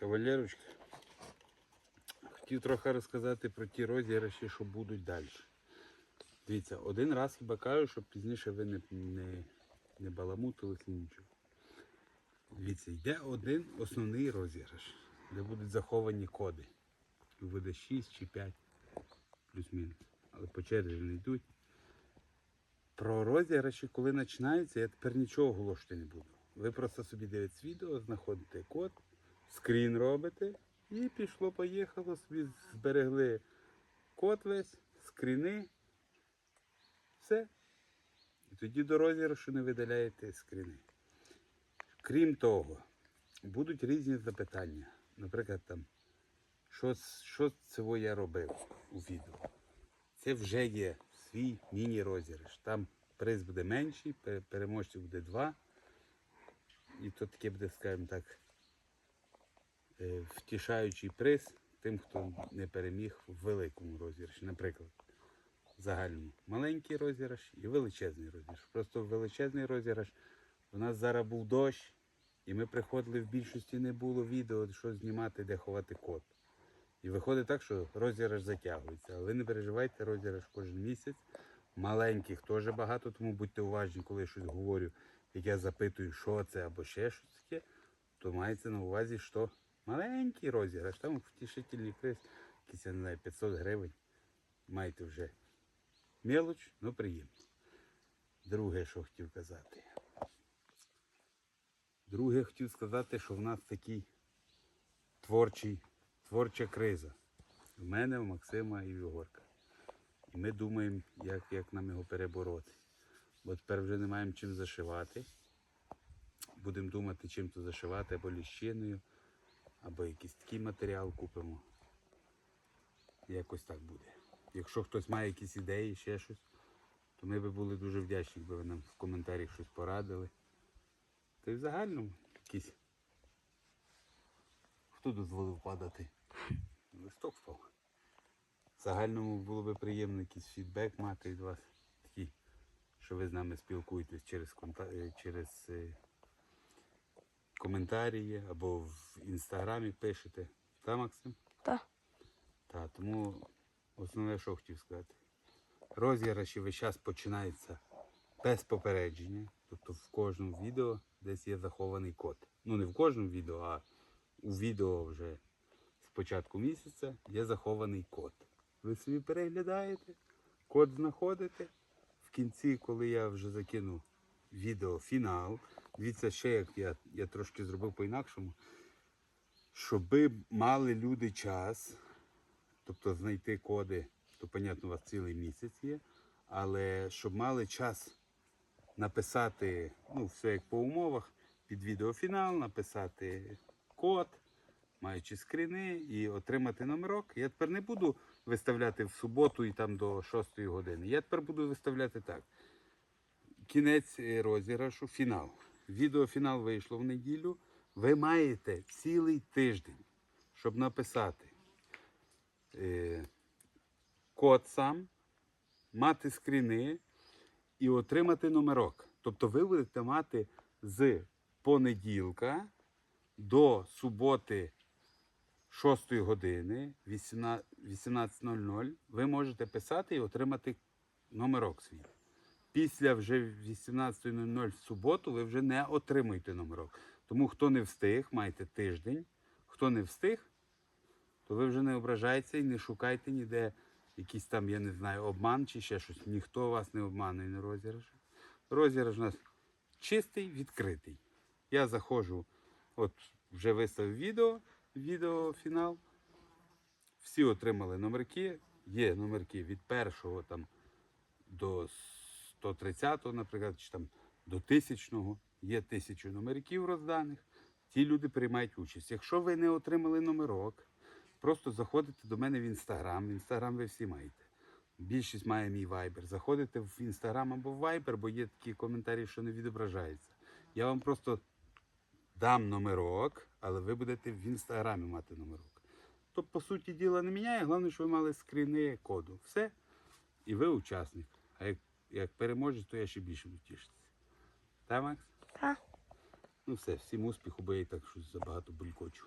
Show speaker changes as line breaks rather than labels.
Кавалерочка, хотів трохи розказати про ті розіграші, що будуть далі. Дивіться, один раз хіба кажу, щоб пізніше ви не, не, не баламутились нічого. Дивіться, йде один основний розіграш, де будуть заховані коди. Буде 6 чи 5, плюс-мінус. Але по черзі не йдуть. Про розіграші, коли починаються, я тепер нічого оголошувати не буду. Ви просто собі дивитесь відео, знаходите код, скрін робите і пішло-поїхало, собі зберегли код весь, скріни. Все. І тоді до розіграшу не видаляєте скріни. Крім того, будуть різні запитання. Наприклад, там, що, що цього я робив у відео. Це вже є свій міні-розіграш. Там приз буде менший, пе- переможців буде два. І то таке буде, скажімо так, втішаючий приз тим, хто не переміг в великому розіграші. Наприклад, загальному маленький розіграш і величезний розіграш. Просто величезний розіграш. У нас зараз був дощ, і ми приходили в більшості не було відео, що знімати, де ховати код. І виходить так, що розіграш затягується. Але не переживайте, розіграш кожен місяць. Маленьких теж багато, тому будьте уважні, коли я щось говорю, як я запитую, що це або ще щось таке, то мається на увазі, що маленький розіграш, там втішительний приз, якийсь, я не знаю, 500 гривень. Маєте вже мелоч, але приємно. Друге, що хотів казати. Друге, хотів сказати, що в нас такий творчий, творча криза. В мене, в Максима і в Ігорка. І ми думаємо, як, як нам його перебороти. Бо тепер вже не маємо чим зашивати. Будемо думати, чим то зашивати, або ліщиною, або якийсь такий матеріал купимо. Якось так буде. Якщо хтось має якісь ідеї, ще щось, то ми би були дуже вдячні, якби ви нам в коментарях щось порадили. Та й в загальному якісь. Хто дозволив падати? Листок впав. В загальному було би приємно якийсь фідбек мати від вас. Такий, що ви з нами спілкуєтесь через, конта- е, через е, коментарі або в інстаграмі пишете. Та, Максим?
Та.
Тому основне, що хотів сказати. Розіграші весь час починаються без попередження. Тобто в кожному відео десь є захований код. Ну не в кожному відео, а у відео вже з початку місяця є захований код. Ви собі переглядаєте, код знаходите. В кінці, коли я вже закину відео фінал, дивіться ще, як я, я трошки зробив по-інакшому, щоби мали люди час, тобто знайти коди, то, понятно, у вас цілий місяць є, але щоб мали час написати, ну, все як по умовах, під відеофінал, написати код, маючи скріни і отримати номерок. Я тепер не буду виставляти в суботу і там до 6 години. Я тепер буду виставляти так. Кінець е, розіграшу, фінал. Відеофінал вийшло в неділю. Ви маєте цілий тиждень, щоб написати е, код сам, мати скріни і отримати номерок. Тобто ви будете мати з понеділка до суботи 6 години 18.00 ви можете писати і отримати номерок свій. Після вже 18.00 в суботу ви вже не отримуєте номерок. Тому хто не встиг, маєте тиждень. Хто не встиг, то ви вже не ображайтеся і не шукайте ніде якийсь там, я не знаю, обман чи ще щось. Ніхто вас не обманує на розіграші. Розіграш у нас чистий, відкритий. Я заходжу, от вже виставив відео, відеофінал. Всі отримали номерки. Є номерки від першого там до 130-го, наприклад, чи там до 1000-го. Є тисячу номерків розданих. Ті люди приймають участь. Якщо ви не отримали номерок, просто заходите до мене в інстаграм. В інстаграм ви всі маєте. Більшість має мій вайбер. Заходите в інстаграм або в вайбер, бо є такі коментарі, що не відображаються. Я вам просто дам номерок, але ви будете в інстаграмі мати номерок. То, по суті, діла не міняє. Головне, що ви мали скріни коду. Все. І ви учасник. А як, як переможеш, то я ще більше буду тішитися. Так, Макс?
Так.
Ну все, всім успіху, бо я і так щось забагато булькочу.